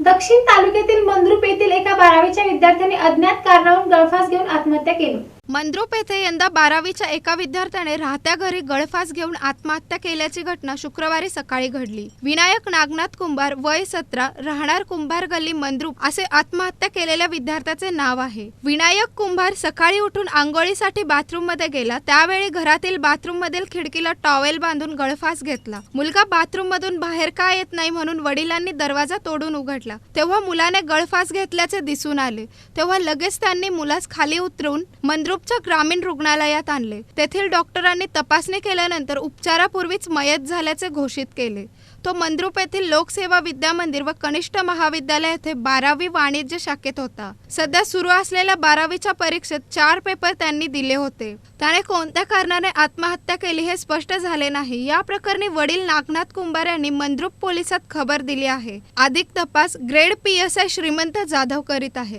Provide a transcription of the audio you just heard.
दक्षिण तालुक्यातील मंद्रुप येथील एका बारावीच्या विद्यार्थ्यांनी अज्ञात कारणावरून गळफास घेऊन आत्महत्या केली. मंद्रुप येथे यंदा बारावीच्या एका विद्यार्थ्याने राहत्या घरी गळफास घेऊन आत्महत्या केल्याची घटना शुक्रवारी सकाळी घडली. विनायक नागनाथ कुंभार वय सतरा राहणार कुंभार गल्ली मंद्रुप असे आत्महत्या केलेल्या विद्यार्थ्याचे नाव आहे. विनायक कुंभार सकाळी उठून आंघोळीसाठी बाथरूममध्ये गेला. त्यावेळी घरातील बाथरूम मधील खिडकीला टॉवेल बांधून गळफास घेतला. मुलगा बाथरूम मधून बाहेर का येत नाही म्हणून वडिलांनी दरवाजा तोडून उघडला. तेव्हा मुलाने गळफास घेतल्याचे दिसून आले. तेव्हा लगेच त्यांनी मुलास खाली उतरून मंद्रुप मंद्रुपच्या ग्रामीण रुग्णालयात आणले. तेथील डॉक्टरांनी तपासणी केल्यानंतर उपचारापूर्वीच मयत झाल्याचे घोषित केले. तो मंद्रुप येथील लोकसेवा विद्या मंदिर व कनिष्ठ महाविद्यालय येथे बारावी वाणिज्य शाखेत होता. सध्या सुरू असलेल्या बारावीच्या परीक्षेत चार पेपर त्यांनी दिले होते. त्याने कोणत्या कारणाने आत्महत्या केली हे स्पष्ट झाले नाही. या प्रकरणी वडील नागनाथ कुंभार यांनी मंद्रुप पोलिसात खबर दिली आहे. अधिक तपास ग्रेड पी एस आय श्रीमंत जाधव करीत आहेत.